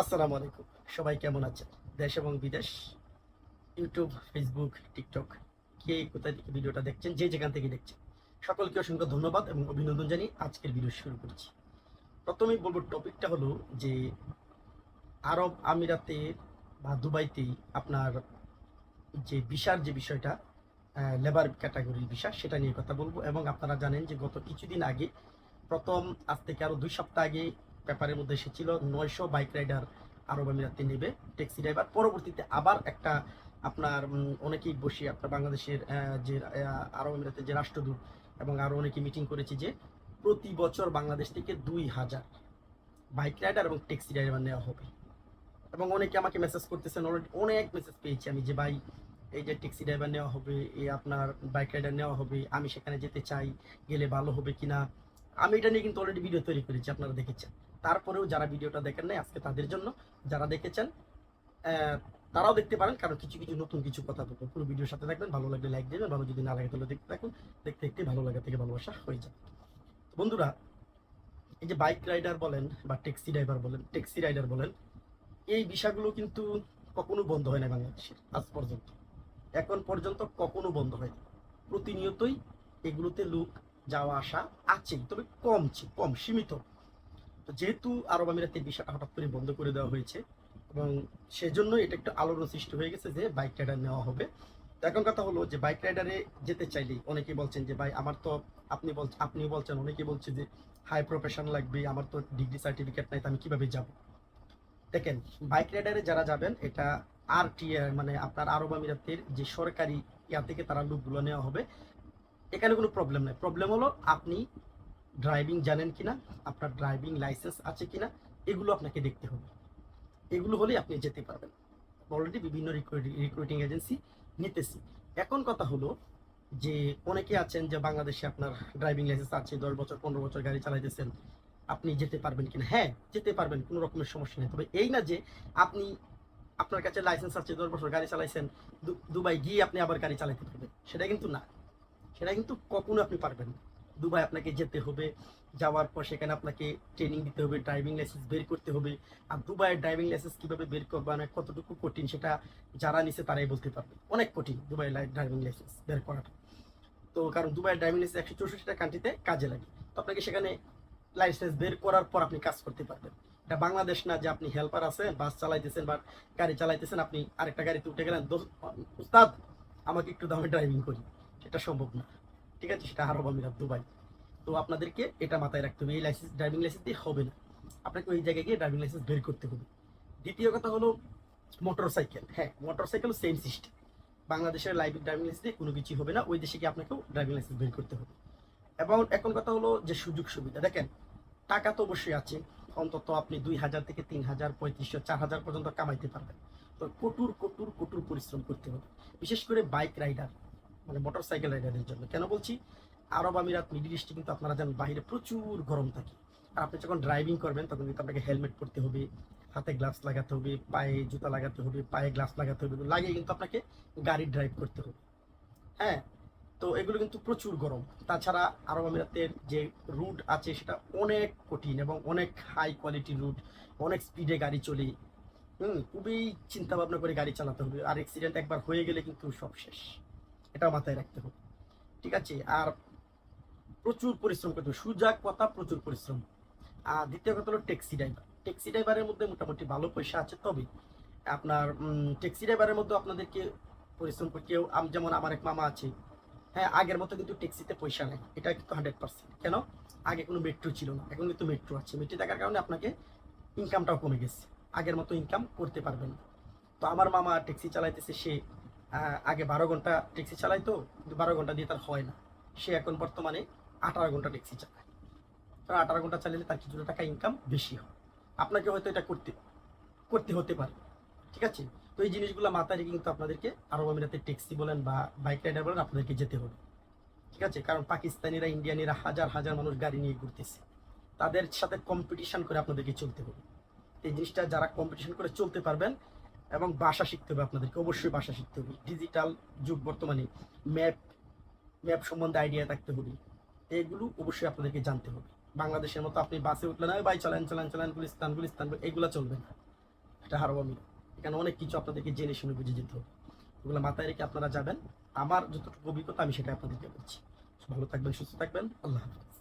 আসসালামু আলাইকুম। সবাই কেমন আছেন? দেশ এবং বিদেশ, ইউটিউব, ফেসবুক, টিকটক, কে কোথায় থেকে ভিডিওটা দেখছেন, যে যেখান থেকে দেখছেন, সকলকে অসংখ্য ধন্যবাদ এবং অভিনন্দন জানিয়ে আজকের ভিডিও শুরু করছি। প্রথমেই বলব, টপিকটা হলো যে আরব আমিরাতে বা দুবাইতেই আপনার যে ভিসার যে বিষয়টা লেবার ক্যাটাগরির ভিসা, সেটা নিয়ে কথা বলব। এবং আপনারা জানেন যে গত কিছুদিন আগে, প্রথম, আজ থেকে আরও দুই সপ্তাহ আগে পেপারের মধ্যে এসেছিল, নয়শো বাইক রাইডার আরব আমিরাতে নেবে, ট্যাক্সি ড্রাইভার। পরবর্তীতে আবার একটা আপনার অনেকেই বসে আপনার বাংলাদেশের যে আরব আমিরাতের যে রাষ্ট্রদূত এবং আরও অনেকে মিটিং করেছে যে প্রতি বছর বাংলাদেশ থেকে দুই হাজার বাইক রাইডার এবং ট্যাক্সি ড্রাইভার নেওয়া হবে। এবং অনেকে আমাকে মেসেজ করতেছেন অলরেডি অনেক মেসেজ পেয়েছি আমি যে, ভাই, এই যে ট্যাক্সি ড্রাইভার নেওয়া হবে, এই আপনার বাইক রাইডার নেওয়া হবে, আমি সেখানে যেতে চাই, গেলে ভালো হবে কিনা? আমি এটা নিয়ে কিন্তু অলরেডি ভিডিও তৈরি করেছি, আপনারা দেখেছেন। তারপরেও যারা ভিডিওটা দেখেন নাই, আজকে তাদের জন্য যারা দেখেছেন তারাও দেখতে পারেন, কারণ কিছু কিছু নতুন কিছু কথা বলব। পুরো ভিডিওর সাথে থাকবেন, ভালো লাগলে লাইক দেবেন, ভালো যদি না লাগে তাহলে দেখতে থাকুন। দেখতে দেখতে ভালো লাগা থেকে ভালোবাসা হয়ে যায় বন্ধুরা, এই যে বাইক রাইডার বলেন বা ট্যাক্সি ড্রাইভার বলেন ট্যাক্সি রাইডার বলেন, এই বিষয়গুলো কিন্তু কখনো বন্ধ হয় না বাংলাদেশের আজ পর্যন্ত। এখন পর্যন্ত কখনো বন্ধ হয়নি প্রতিনিয়তই এগুলোতে লোক যাওয়া আসা আছে, তবে কমছে কম, সীমিত। তো যেহেতু আরব আমিরাতের বিষয়টা হঠাৎ করে বন্ধ করে দেওয়া হয়েছে, এবং সেজন্য এটা একটু আলোড়ন সৃষ্টি হয়ে গেছে যে বাইক রাইডার নেওয়া হবে। তো এখন কথা হলো যে বাইক রাইডারে যেতে চাইলেই অনেকে বলছেন যে, ভাই, আমার তো আপনি বল, আপনিও বলছেন অনেকে বলছে যে হাই প্রফেশন লাগবে, আমার তো ডিগ্রি সার্টিফিকেট নাই, তো আমি কীভাবে যাব? দেখেন বাইক রাইডারে যারা যাবেন, এটা আর টি মানে আপনার আরব আমিরাতের যে সরকারি ইয়া থেকে তারা লোকগুলো নেওয়া হবে। এখানে কোনো প্রবলেম নাই। প্রবলেম হলো আপনি ড্রাইভিং জানেন কিনা, আপনার ড্রাইভিং লাইসেন্স আছে কিনা, এগুলো আপনাকে দেখতে হবে। এগুলো হলেই আপনি যেতে পারবেন। অলরেডি বিভিন্ন রিক্রুটিং এজেন্সি নিতেছি। এখন কথা হলো যে অনেকে আছেন যে বাংলাদেশে আপনার ড্রাইভিং লাইসেন্স আছে, দশ বছর, পনেরো বছর গাড়ি চালাইতেছেন, আপনি যেতে পারবেন কিনা? হ্যাঁ যেতে পারবেন, কোনো রকমের সমস্যা নেই। তবে এই না যে আপনি, আপনার কাছে লাইসেন্স আছে, দশ বছর গাড়ি চালাইছেন দুবাই গিয়ে আপনি আবার গাড়ি চালাতে পারবেন, সেটা কিন্তু না। সেটা কিন্তু কখনো আপনি পারবেন না। দুবাই আপনাকে যেতে হবে যাওয়ার পর সেখানে আপনাকে ট্রেনিং দিতে হবে ড্রাইভিং লাইসেন্স বের করতে হবে। আর দুবাইয়ের ড্রাইভিং লাইসেন্স কীভাবে বের করবে মানে কতটুকু কঠিন সেটা যারা নিছে তারাই বলতে পারবে। অনেক কঠিন দুবাই ড্রাইভিং লাইসেন্স বের করাটা। তো কারণ দুবাইয়ের ড্রাইভিং লাইসেন্স একশো চৌষট্টিটা কান্ট্রিতে কাজে লাগে। তো আপনাকে সেখানে লাইসেন্স বের করার পর আপনি কাজ করতে পারবেন। এটা বাংলাদেশ না যে আপনি হেল্পার আছেন বাস চালাইতেছেন বা গাড়ি চালাইতেছেন আপনি আরেকটা গাড়িতে উঠে গেলেন "দোস্ত, উস্তাদ আমাকে একটু দামে ড্রাইভিং করি সেটা সম্ভব না। ঠিক আছে, সেটা আরব আমিরাত দুবাই তো আপনাদেরকে এটা মাথায় রাখতে হবে, এই লাইসেন্স ড্রাইভিং লাইসেন্স দিয়ে হবে না। আপনাকে ওই জায়গায় গিয়ে ড্রাইভিং লাইসেন্স বের করতে হবে। দ্বিতীয় কথা হলো মোটর সাইকেল হ্যাঁ মোটর সাইকেল সেম সিস্টেম বাংলাদেশের লাইভ ড্রাইভিং লাইসেন্স দিয়ে কোনো কিছু হবে না, ওই দেশে গিয়ে আপনাকেও ড্রাইভিং লাইসেন্স বের করতে হবে। এবং এখন কথা হলো যে সুযোগ সুবিধা। দেখেন, টাকা তো অবশ্যই আছে, অন্তত আপনি দুই হাজার থেকে তিন হাজার পঁয়ত্রিশশো চার হাজার পর্যন্ত কামাইতে পারবেন। তো কঠোর কটুর কঠোর পরিশ্রম করতে হবে। বিশেষ করে বাইক রাইডার মানে মোটর সাইকেল রাইডারের জন্য। কেন বলছি? আরব আমিরাত, মিডিল ইস্টে কিন্তু আপনারা জানেন বাইরে প্রচুর গরম থাকে। আর আপনি যখন ড্রাইভিং করবেন, তখন কিন্তু আপনাকে হেলমেট পরতে হবে, হাতে গ্লাভস লাগাতে হবে, পায়ে জুতা লাগাতে হবে, পায়ে গ্লাভস লাগাতে হবে, লাগিয়ে কিন্তু আপনাকে গাড়ি ড্রাইভ করতে হবে। হ্যাঁ? তো এগুলো কিন্তু প্রচুর গরম। তাছাড়া আরব আমিরাতের যে রুট আছে, সেটা অনেক কঠিন এবং অনেক হাই কোয়ালিটির রুট অনেক স্পিডে গাড়ি চলে। হুম? খুবই চিন্তা ভাবনা করে গাড়ি চালাতে হবে। আর অ্যাক্সিডেন্ট একবার হয়ে গেলে কিন্তু সব শেষ। এটা মাথায় রাখতে হবে। ঠিক আছে? আর প্রচুর পরিশ্রম করতে হবে। সুজা কথা, প্রচুর পরিশ্রম। আর দ্বিতীয় কথা হলো ট্যাক্সি ড্রাইভার ট্যাক্সি ড্রাইভারের মধ্যে মোটামুটি ভালো পয়সা আছে, তবে আপনার ট্যাক্সি ড্রাইভারের মধ্যে আপনাদেরকে পরিশ্রম করতে যেমন আমার এক মামা আছে। হ্যাঁ আগের মতো কিন্তু ট্যাক্সিতে পয়সা নেই। এটা কিন্তু হান্ড্রেড পার্সেন্ট কেন? আগে কোনো মেট্রো ছিল না। এখন কিন্তু মেট্রো আছে। মেট্রো থাকার কারণে আপনাকে ইনকামটাও কমে গেছে। আগের মতো ইনকাম করতে পারবেন তো আমার মামা ট্যাক্সি চালাইতেছে, সে আগে বারো ঘণ্টা ট্যাক্সি চালাইতো, কিন্তু বারো ঘণ্টা দিয়ে তার হয় না। সে এখন বর্তমানে আঠারো ঘণ্টা ট্যাক্সি চালায়। কারণ আঠারো ঘণ্টা চালালে তার কিছুটা টাকা ইনকাম বেশি হয়। আপনাকে হয়তো এটা করতে করতে হতে পারে, ঠিক আছে? তো এই জিনিসগুলো মাথায় রেখে কিন্তু আপনাদেরকে আরব আমিরাতে ট্যাক্সি বলেন বা বাইক রাইডার বলেন, আপনাদেরকে যেতে হবে, ঠিক আছে? কারণ পাকিস্তানিরা, ইন্ডিয়ানিরা হাজার হাজার মানুষ গাড়ি নিয়ে ঘুরতেছে। তাদের সাথে কম্পিটিশন করে আপনাদেরকে চলতে হবে। এই জিনিসটা যারা কম্পিটিশন করে চলতে পারবেন এবং ভাষা শিখতে হবে আপনাদেরকে। অবশ্যই ভাষা শিখতে হবে। ডিজিটাল যুগ বর্তমানে ম্যাপ ম্যাপ সম্বন্ধে আইডিয়া থাকতে হবে। এগুলো অবশ্যই আপনাদেরকে জানতে হবে। বাংলাদেশের মতো আপনি বাসে উঠলেন "এই ভাই চলেন চলেন চলেন, গুলিস্তান গুলিস্তান, এগুলো চলবে না। এটা হারাবো আমি। এখানে অনেক কিছু আপনাদেরকে জেনে শুনে বুঝে যেতে হবে। ওগুলো মাথায় রেখে আপনারা যাবেন। আমার যতটুকু অভিজ্ঞতা আমি সেটা আপনাদেরকে বলছি। ভালো থাকবেন, সুস্থ থাকবেন। আল্লাহ হাফিজ।